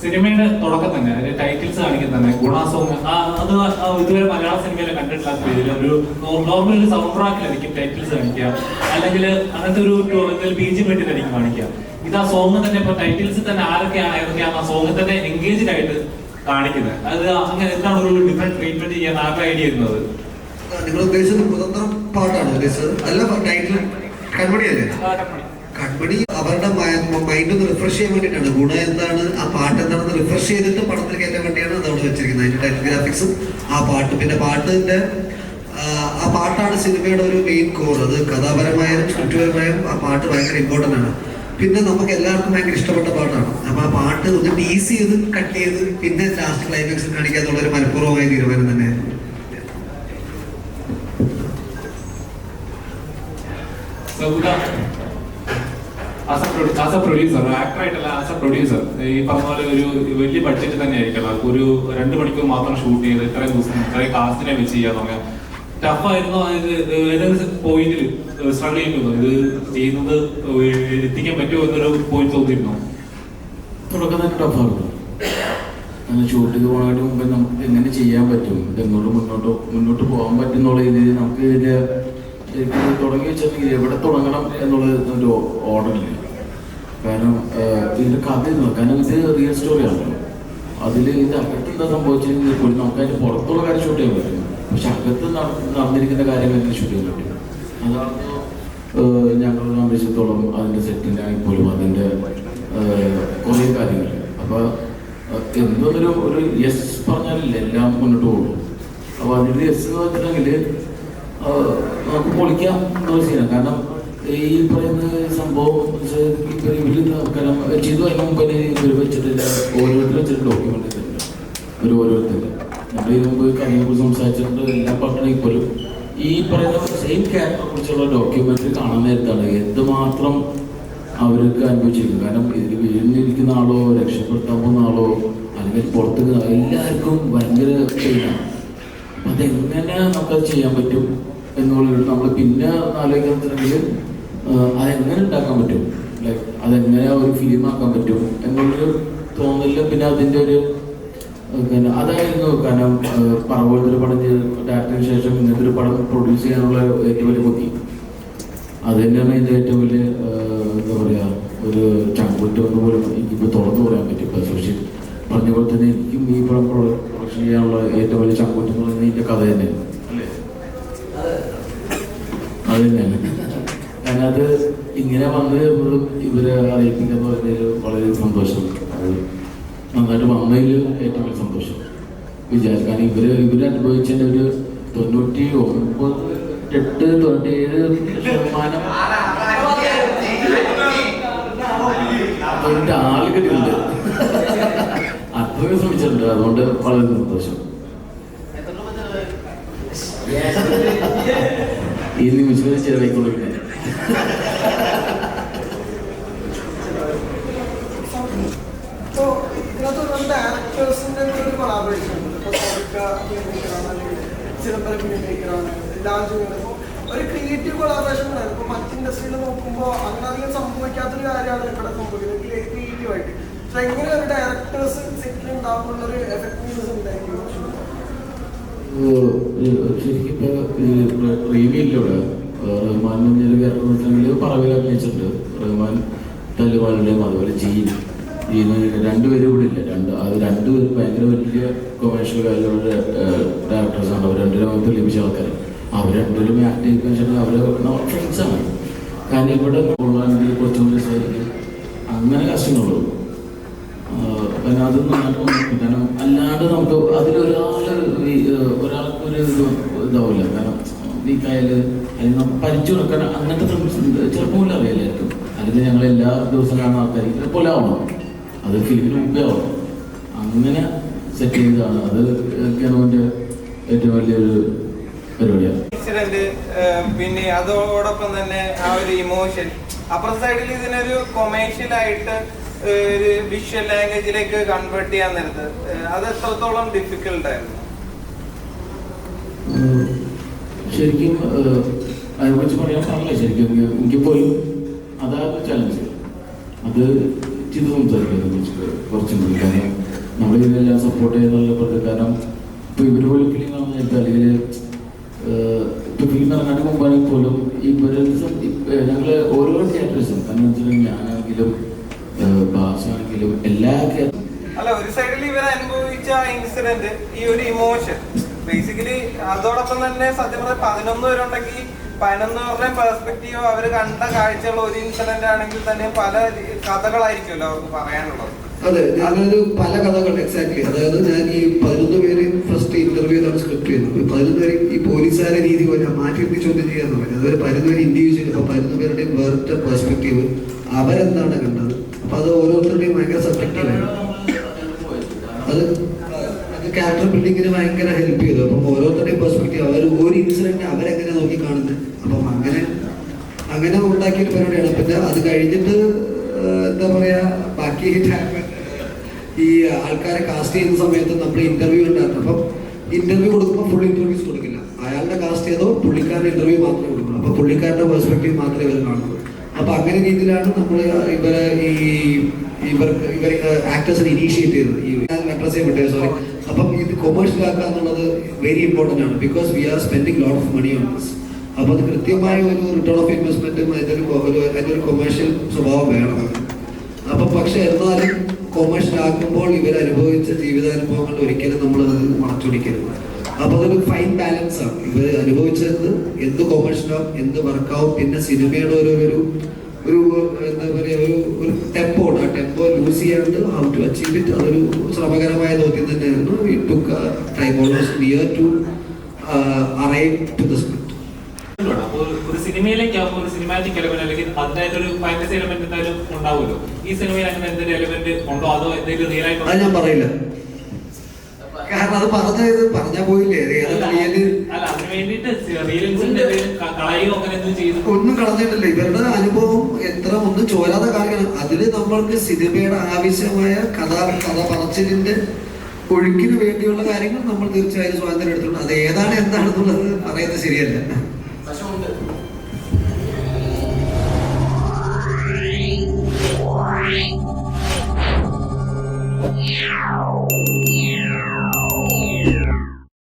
സിനിമയുടെ തുടക്കം തന്നെ അതിന്റെ ടൈറ്റിൽസ് കാണിക്കുന്ന തന്നെ ഗുണാസോങ് അത് ഇതുവരെ മലയാള സിനിമയിൽ കണ്ടിട്ടില്ലാത്ത രീതിയിൽ ഒരു നോർമൽ ഒരു സൗണ്ട് ട്രാക്കിലായിരിക്കും ടൈറ്റിൽസ് കാണിക്കുക. അല്ലെങ്കിൽ അങ്ങനത്തെ ഒരു ബി ജി പെട്ടിലായിരിക്കും കാണിക്കുക. ഇത് ആ സോങ് തന്നെ ഇപ്പൊ ടൈറ്റിൽസ് തന്നെ ആരൊക്കെയാണ് ഏതൊക്കെയാണ് ആ സോങ് തന്നെ എൻഗേജ്ഡ് ആയിട്ട് കാണിക്കുന്നത്. അത് അങ്ങനെ എന്താണ് ഒരു ഡിഫറെന്റ് ട്രീറ്റ്മെന്റ് ചെയ്യാൻ ആരുടെ ഐഡിയ ഇരുന്നത്? നിങ്ങൾ ഉദ്ദേശിച്ചത് കുതന്ത്രം പാട്ടാണ് ഉദ്ദേശിച്ചത്. അല്ല ടൈറ്റിൽ കൺമണിയല്ലേ കൺമണി അവരുടെ മൈൻഡ് ഒന്ന് റിഫ്രഷ് ചെയ്യാൻ വേണ്ടിയിട്ടാണ്. ഗുണ എന്താണ്? ആ പാട്ട് എന്താണെന്ന് റിഫ്രഷ് ചെയ്തിട്ട് പടത്തിൽ കയറ്റാൻ വേണ്ടിയാണ് അത് അവിടെ വെച്ചിരിക്കുന്നത്. അതിന്റെ ടൈറ്റിൽ ഗ്രാഫിക്സും ആ പാട്ട്. പിന്നെ പാട്ടിന്റെ ആ, പാട്ടാണ് സിനിമയുടെ ഒരു മെയിൻ കോർ അത് കഥാപരമായാലും സ്ക്രിപ്റ്റുപരമായും ആ പാട്ട് ഭയങ്കര ഇമ്പോർട്ടന്റ് ആണ്. പിന്നെ നമുക്ക് എല്ലാവർക്കും ഭയങ്കര ഇഷ്ടപ്പെട്ട പാട്ടാണ്. അപ്പൊ ആ പാട്ട് ഒന്ന് ടീസ് ചെയ്ത് കട്ട് ചെയ്ത് പിന്നെ ലാസ്റ്റ് ക്ലൈമാക്സിൽ കാണിക്കാന്നുള്ള ഒരു മനഃപൂർവമായ തീരുമാനം തന്നെയായിരുന്നു ആസ് എ പ്രൊഡ്യൂസർ ആക്ടറായിട്ടല്ല ആസ് എ പ്രൊഡ്യൂസർ ഈ പറഞ്ഞ പോലെ ഒരു വലിയ ബഡ്ജറ്റ് തന്നെ ആയിരിക്കണം ഒരു രണ്ട് മണിക്കൂർ മാത്രം ഷൂട്ട് ചെയ്ത് ഇത്രയും ദിവസം ഇത്രയും കാസ്റ്റിനെ വെച്ച് ചെയ്യാൻ തുടങ്ങിയ. ടഫ് ആയിരുന്നു പോയിന്റിൽ സ്ട്രഗിൾ ചെയ്യുന്നു ഇത് ചെയ്യുന്നത് എത്തിക്കാൻ പറ്റുമോ എന്നൊരു പോയിന്റ് തോന്നിയിരുന്നു. തുടക്കം തന്നെ ടഫായിരുന്നു അങ്ങനെ പോകാനായിട്ട് മുമ്പ് നമുക്ക് എങ്ങനെ ചെയ്യാൻ പറ്റും? ഇത് എങ്ങോട്ട് മുന്നോട്ട് മുന്നോട്ട് പോകാൻ പറ്റും എന്നുള്ള രീതിയിൽ നമുക്ക് ഇതിന്റെ ഇത് തുടങ്ങി വെച്ചിട്ടുണ്ടെങ്കിൽ എവിടെ തുടങ്ങണം എന്നുള്ളത് ഒരു ഓർഡറില്ല. കാരണം ആഹ്, ഇതിന്റെ കഥ ഇത്. കാരണം ഇത് റിയൽ സ്റ്റോറിയാണല്ലോ അതിൽ ഇത് അകത്ത് എന്താ സംഭവിച്ചിരുന്നെങ്കിൽ പോലും നമുക്ക് അതിന്റെ പുറത്തുള്ള കാര്യം ഷൂട്ട് ചെയ്യാൻ പറ്റും പക്ഷെ അകത്ത് നടന്നിരിക്കുന്ന കാര്യം എങ്ങനെ ഷൂട്ട് ചെയ്യാൻ പറ്റും അതാണ് ഞങ്ങൾ സംബന്ധിച്ചിടത്തോളം അതിന്റെ സെറ്റിന്റെ ആണെങ്കിൽ പോലും അതിന്റെ കുറേ കാര്യങ്ങൾ. അപ്പൊ എന്തൊരു ഒരു യെസ് പറഞ്ഞാലില്ല എല്ലാം മുന്നോട്ട് പോകുള്ളൂ. അപ്പൊ അതിന്റെ യെസ് എന്ന് വെച്ചിട്ടുണ്ടെങ്കിൽ നമുക്ക് പൊളിക്കാം എന്നുള്ള സീനാണ് കാരണം ഈ പറയുന്ന സംഭവം കാരണം ചെയ്തു അതിന് മുമ്പ് ഇവർ വെച്ചിട്ടില്ല. ഓരോരുത്തർ വെച്ചിട്ട് ഡോക്യുമെന്റ് ഒരു ഓരോരുത്തർ നമ്മൾ ഇതിനു മുമ്പ് കുറിച്ച് സംസാരിച്ചിട്ടുണ്ട്. എല്ലാ പാട്ടിനെയും പോലും. ഈ പറയുന്ന സെയിം ക്യാരക്ടറെ കുറിച്ചുള്ള ഡോക്യുമെന്ററി കാണാൻ നേരത്താണ് എന്തുമാത്രം അവർക്ക് അനുഭവിച്ചിരിക്കും കാരണം ഇതിൽ വീഴുന്നിരിക്കുന്ന ആളോ രക്ഷപ്പെടുത്താൻ പോകുന്ന ആളോ അല്ലെങ്കിൽ പുറത്ത് എല്ലാവർക്കും ഭയങ്കര പെയിനാണ് അപ്പം അതെങ്ങനെ നമുക്കത് ചെയ്യാൻ പറ്റും? എന്നുള്ളത് നമ്മൾ പിന്നെ ആലോചിക്കുന്നുണ്ടെങ്കിൽ അതെങ്ങനെ ഉണ്ടാക്കാൻ പറ്റും? ലൈക്ക് അതെങ്ങനെ ഒരു ഫിലിം ആക്കാൻ പറ്റും എന്നുള്ളൊരു തോന്നില്ല പിന്നെ അതിന്റെ ഒരു പിന്നെ അതായിരുന്നു കാരണം പറവോളത്തെ ഒരു പടം ചെയ്ത് ഡയറക്ടറിന് ശേഷം ഇങ്ങനത്തെ ഒരു പടം പ്രൊഡ്യൂസ് ചെയ്യാനുള്ള ഏറ്റവും വലിയ ബുദ്ധി. അത് തന്നെയാണ് ഇതിന്റെ ഏറ്റവും വലിയ എന്താ പറയുക ഒരു ചങ്കുറ്റം എന്ന് പോലും എനിക്കിപ്പോൾ തുറന്നു പറയാൻ പറ്റും. ഇപ്പോൾ സോഷ്യൽ പറഞ്ഞ പോലെ തന്നെ എനിക്കും ഈ പടം പ്രൊഡക്ഷൻ ചെയ്യാനുള്ള ഏറ്റവും വലിയ ചങ്കുറ്റം എന്ന് പറയുന്നത് ഇതിന്റെ കഥ തന്നെയാണ്. അത് തന്നെയാണ് കാരണം ഇങ്ങനെ വന്ന് ചേർന്നതും ഇവരെ അറിയിപ്പിക്കുക എന്ന് പറഞ്ഞതിൽ വളരെ സന്തോഷം. അത് നന്നായിട്ട് വന്നതിൽ ഏറ്റവും വലിയ സന്തോഷം. വിചാരിക്കാൻ ഇവർ ഇവർ അനുഭവിച്ചതിന്റെ ഒരു തൊണ്ണൂറ്റി ഒമ്പത് എട്ട് തൊണ്ണൂറ്റേഴ് ശതമാനം തൊണ്ണൂറ്റി ആളുകളുണ്ട് അത്രയും ശ്രമിച്ചിട്ടുണ്ട്. അതുകൊണ്ട് വളരെ സന്തോഷം. ഈ നിമിഷം ചെലവായിക്കൊള്ളിക്കുന്നത് ഇപ്പോ ഇതിനകത്ത് ഒരുപാട് ഡയറക്ടേഴ്സിന്റെ കൂടെ ഒരു ക്രിയേറ്റീവ് കൊളാബറേഷൻ ഉണ്ടായിരുന്നു ഇപ്പൊ മറ്റ് ഇൻഡസ്ട്രിയിൽ നോക്കുമ്പോൾ അങ്ങനെ അധികം സംഭവിക്കാത്തൊരു കാര്യമാണ് ഇവിടെ സംഭവിക്കുന്നത്. ക്രിയേറ്റീവ് ആയിട്ട്. പക്ഷെ എങ്ങനെ ഒരു ഡയറക്ടേഴ്സ് സെറ്റിൽ ഉണ്ടാകുന്ന ഒരു ഉണ്ടായിരിക്കും ശരിക്കും ഇവിടെ. റഹ്മാൻ ക്യാരക്ടർ വെച്ചിട്ടുണ്ടെങ്കിൽ പറവിൽ അഭിനയിച്ചിട്ടുണ്ട്. റഹ്മാൻ തല്ലുവാളുടെയും അതുപോലെ ജീൻ. രണ്ടുപേരും ഇവിടെ ഇല്ല. രണ്ട് അത് രണ്ടുപേരും ഭയങ്കര വലിയ കൊമേഴ്ഷ്യൽ വാല്യൂടെ ഡയറക്ടേഴ്സാണ് അവർ രണ്ടുപേരും ലഭിച്ച ആൾക്കാർ അവർ രണ്ടുപേരും ആക്ട് ചെയ്യുന്ന അവർ ഫ്രണ്ട്സാണ് കാരണം ഇവിടെ കൊള്ളാൻ കുറച്ചും സായിരിക്കും അങ്ങനെ കഷ്ടങ്ങളുള്ളൂ പിന്നെ അതൊന്നും നടക്കും കാരണം അല്ലാണ്ട് നമുക്ക് അതിലൊരാൾ ഒരാൾക്കൊരു ഒരാൾക്ക് ഒരു ഇത് ഇതാവില്ല കാരണം വീക്കായാൽ അല്ലെങ്കിൽ പരിച്ചു കൊടുക്കാൻ അങ്ങനത്തെ ചിലപ്പോൾ പോലും അറിയില്ലായിരിക്കും. അല്ലെങ്കിൽ ഞങ്ങൾ എല്ലാ ദിവസവും കാണുന്ന ആൾക്കാർക്ക് പോലെ ആവണം. അത് ഫിലിമിന് മുമ്പേ ആവണം. അങ്ങനെ സെറ്റ് ചെയ്തതാണ്. അത് ഒക്കെയാണ് ഏറ്റവും വലിയൊരു പരിപാടിയാണ്. പിന്നെ അതോടൊപ്പം തന്നെ ആ ഒരു ഇമോഷൻ. അപ്പുറത്തെ സൈഡിൽ ഇതിനൊരു കൊമേഴ്ഷ്യൽ ആയിട്ട് ഒരു വിഷ്വൽ ലാംഗ്വേജിലേക്ക് കൺവേർട്ട് ചെയ്യാൻ നേരത്ത് അത് എത്രത്തോളം ഡിഫിക്കൽട്ട് ആയിരുന്നു? ശരിക്കും അതിനെ അതിനെക്കുറിച്ച് പറയാൻ സാധിക്കില്ല ശരിക്കും എനിക്ക് എനിക്ക് പോലും അതാണ് ചലഞ്ച് അത് ചെയ്ത് സംസാരിക്കുന്നത് കുറച്ച് കൂടി കാരണം നമ്മൾ ഇതിനെല്ലാം സപ്പോർട്ട് ചെയ്യുന്നുള്ള പ്രതി കാരണം ഇപ്പോൾ ഇവർ പോലും ഫിലിം കാണുന്ന നേരത്തെ അല്ലെങ്കിൽ ഇപ്പോൾ ഫിലിം ഇറങ്ങാൻ മുമ്പാണെങ്കിൽ പോലും ഇവരെ ഞങ്ങൾ ഓരോ ക്യാരക്ടേഴ്സും കാരണം വെച്ചാൽ ഞാനാണെങ്കിലും ആണെങ്കിലും എല്ലാ അല്ല ഒരു സൈഡിൽ ഇവർ അനുഭവിച്ച ഇൻസിഡന്റ് ഈ ഒരു ഇമോഷൻ ബേസിക്കലി അതോടൊപ്പം തന്നെ സത്യം പറഞ്ഞ പതിനൊന്ന് പേരുണ്ടെങ്കിൽ പതിനൊന്ന് പേരുടെ പെർസ്പെക്റ്റീവ് അവർ കണ്ട കാഴ്ചകൾ ഒരു ഇൻസിഡന്റ് ആണെങ്കിൽ തന്നെ പല കഥകളായിരിക്കുമല്ലോ അവർക്ക് പറയാനുള്ളത്. അതെ ഞാനൊരു പല കഥകൾ എക്സാക്ട്ലി അതായത് ഞാൻ ഈ പതിനൊന്ന് പേര് ഫസ്റ്റ് ഇന്റർവ്യൂ ചെയ്താണ് സ്ക്രിപ്റ്റ് ചെയ്യുന്നത്. ഈ പതിനൊന്ന് പേര് ഈ പോലീസുകാരെ രീതി പോലെ മാറ്റി ചോദ്യം ചെയ്യാന്ന് പറയുന്നത് അതൊരു പതിനൊന്ന് പേര് ഇൻഡിവിജ്വൽ അപ്പൊ പതിനൊന്ന് പേരുടെയും വേറിട്ട പെർസ്പെക്റ്റീവ് അവരെന്താണ് കണ്ടത്? അപ്പൊ അത് ഓരോരുത്തരുടെയും ഭയങ്കര സബ്ജക്റ്റീവ് അത് അത് ക്യാരക്ടർ ബിൽഡിങ്ങിന് ഭയങ്കര ഹെൽപ്പ് ചെയ്തു. അപ്പം ഓരോരുത്തരുടെയും പെർസ്പെക്റ്റീവ് അവർ ഒരു ഇൻസിഡന്റ് അവരെങ്ങനെ നോക്കി കാണുന്നത് അപ്പം അങ്ങനെ അങ്ങനെ ഉണ്ടാക്കിയ ഒരു പരിപാടിയാണ്. പിന്നെ അത് കഴിഞ്ഞിട്ട് എന്താ പറയാ ബാക്കി ഈ ആൾക്കാരെ കാസ്റ്റ് ചെയ്യുന്ന സമയത്ത് നമ്മൾ ഇന്റർവ്യൂ ഉണ്ടായിരുന്നു. അപ്പം ഇന്റർവ്യൂ കൊടുക്കുമ്പോൾ ഫുൾ ഇന്റർവ്യൂസ് കൊടുക്കില്ല. അയാളുടെ കാസ്റ്റ് ചെയ്തോ പുള്ളിക്കാരുടെ ഇന്റർവ്യൂ മാത്രമേ കൊടുക്കുള്ളൂ. അപ്പൊ പുള്ളിക്കാരുടെ പെർസ്പെക്റ്റീവ് മാത്രമേ ഇവർ കാണുള്ളൂ. അപ്പൊ അങ്ങനെ രീതിയിലാണ് നമ്മൾ ഇവരെ ഈ ഇവർ ഇവർ ആക്ടേഴ്സിനെ ഇനീഷ്യേറ്റ് ചെയ്തത്. ഈ മെട്രസേ വിട്ടേ സോറി അപ്പം ഇത് കൊമേഴ്ഷ്യൽ ആക്കുക എന്നുള്ളത് വെരി ഇമ്പോർട്ടന്റ് ആണ്. Because we are spending lot of money on this അപ്പോൾ അത് കൃത്യമായ ഒരു റിട്ടേൺ ഓഫ് ഇൻവെസ്റ്റ്മെന്റും അതിന്റെ ഒരു അതിന്റെ ഒരു കൊമേഴ്ഷ്യൽ സ്വഭാവം വേണം. അപ്പം പക്ഷെ എന്നാലും കൊമേഴ്ഷ്യൽ ആക്കുമ്പോൾ ഇവർ അനുഭവിച്ച ജീവിതാനുഭവങ്ങൾ ഒരിക്കലും നമ്മൾ അത് മറച്ചൊടിക്കരുത് അപ്പൊ അതൊരു ഫൈൻ ബാലൻസ് ആണ് ഇവർ അനുഭവിച്ചത് എന്ത് കൊമേഴ്സിനോ എന്ത് വർക്കാവും പിന്നെ സിനിമയുടെ ഒരു ഒരു ഒരു എന്താ പറയുക ഒരു ഒരു ടെമ്പോ ഉണ്ട്. ആ ടെമ്പോ ലൂസ് ചെയ്യാണ്ട് ഹൗ ടു അച്ചീവ് ഇറ്റ് അതൊരു ശ്രമകരമായ ദൗത്യം തന്നെയായിരുന്നു. It took time almost near to arrive to the script ഒരു- സിനിമയിലേക്ക് ആകുമ്പോൾ ഒരു സിനിമാറ്റിക് എലമെന്റ് അല്ലെങ്കിൽ അതിനായിട്ടൊരു ഫാന്റസി എലമെന്റ് എന്തായാലും ഉണ്ടാവുമല്ലോ. ഈ സിനിമയിൽ അങ്ങനെ എന്തെങ്കിലും എലമെന്റ് ഉണ്ടോ? അതോ എന്തെങ്കിലും റിയൽ ആയിട്ട് ഞാൻ പറയില്ല. കാരണം അത് പറഞ്ഞത് പറഞ്ഞാ പോയില്ലേ? ഒന്നും കളഞ്ഞിട്ടില്ല. ഇവരുടെ അനുഭവം എത്ര ഒന്നും ചോരാതെ കാണിക്കണം. അതിൽ നമ്മൾക്ക് സിനിമയുടെ ആവശ്യമായ കഥ കഥ പറച്ചിലിന്റെ ഒഴുക്കിന് വേണ്ടിയുള്ള കാര്യങ്ങൾ നമ്മൾ തീർച്ചയായും സ്വാതന്ത്ര്യം എടുത്തിട്ടുണ്ട്. അത് ഏതാണ് എന്താണെന്നുള്ളത് പറയുന്നത് ശരിയല്ല. Yeah.